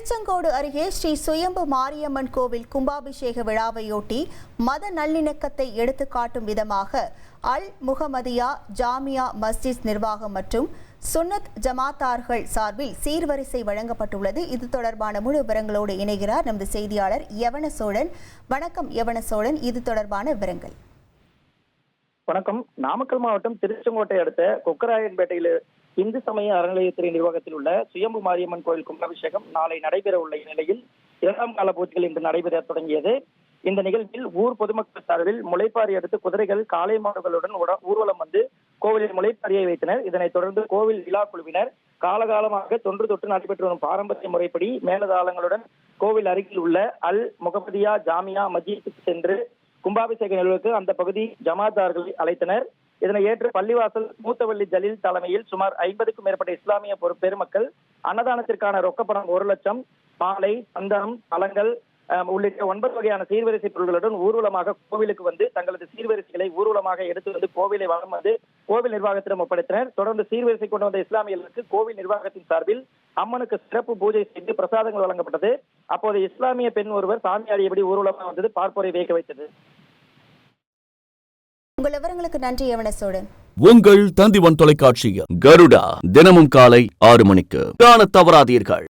திருச்செங்கோடு அருகே ஸ்ரீ சுயம்பு மாரியம்மன் கோவில் கும்பாபிஷேக விழாவையொட்டி மத நல்லிணக்கத்தை எடுத்துக்காட்டும் விதமாக அல் முகமதியா ஜாமியா மஸ்ஜித் நிர்வாகம் மற்றும் சுன்னத் ஜமாத்தார்கள் சார்பில் சீர்வரிசை வழங்கப்பட்டுள்ளது. இது தொடர்பான முழு விவரங்களோடு இணைகிறார் நமது செய்தியாளர் யவன சோழன் வணக்கம் யவன சோழன் இது தொடர்பான விவரங்கள். வணக்கம். நாமக்கல் மாவட்டம் திருச்செங்கோட்டை அடுத்த கொக்கராயன்பேட்டையில் இந்து சமய அறநிலையத்துறை நிர்வாகத்தில் உள்ள சுயம்பு மாரியம்மன் கோயில் கும்பாபிஷேகம் நாளை நடைபெற உள்ள இந்நிலையில் இரண்டாம் கால பூஜைகள் இன்று நடைபெற தொடங்கியது. இந்த நிகழ்வில் ஊர் பொதுமக்கள் சார்பில் முளைப்பாரி அடுத்து குதிரைகள் காளை மாடுகளுடன் ஊர்வலம் வந்து கோவிலில் முளைப்பாரியை வைத்தனர். இதனைத் தொடர்ந்து கோவில் விழா குழுவினர் காலகாலமாக தொன்று தொட்டு நடைபெற்று வரும் பாரம்பரிய முறைப்படி மேலதாளங்களுடன் கோவில் அருகில் உள்ள அல் முகமதியா ஜாமியா மஜீத்துக்கு சென்று கும்பாபிஷேக நிகழ்வுக்கு அந்த பகுதி ஜமாத்தார்களை அழைத்தனர். இதனை ஏற்று பள்ளிவாசல் மூத்தவள்ளி ஜலீல் தலைமையில் சுமார் ஐம்பதுக்கும் மேற்பட்ட இஸ்லாமிய பெருமக்கள் அன்னதானத்திற்கான ரொக்கப்பணம் ஒரு லட்சம் மாலை சந்தனம் பழங்கள் உள்ளிட்ட ஒன்பது வகையான சீர்வரிசை பொருட்களுடன் ஊர்வலமாக கோவிலுக்கு வந்து தங்களது சீர்வரிசைகளை ஊர்வலமாக எடுத்து வந்து கோவிலை வளம் வந்து கோவில் நிர்வாகத்திடம் ஒப்படைத்தனர். தொடர்ந்து சீர்வரிசை கொண்டு வந்த இஸ்லாமியர்களுக்கு கோவில் நிர்வாகத்தின் சார்பில் அம்மனுக்கு சிறப்பு பூஜை செய்து பிரசாதங்கள் வழங்கப்பட்டது. அப்போது இஸ்லாமிய பெண் ஒருவர் சாமியாடியபடி ஊர்வலமாக வந்தது. பார்ப்போரை வியக்க வைத்தது. உங்கள் விவரங்களுக்கு நன்றி யவன சோழன். உங்கள் தந்திவன் தொலைக்காட்சியில் கருடா தினமும் காலை ஆறு மணிக்கு. காண தவறாதீர்கள்.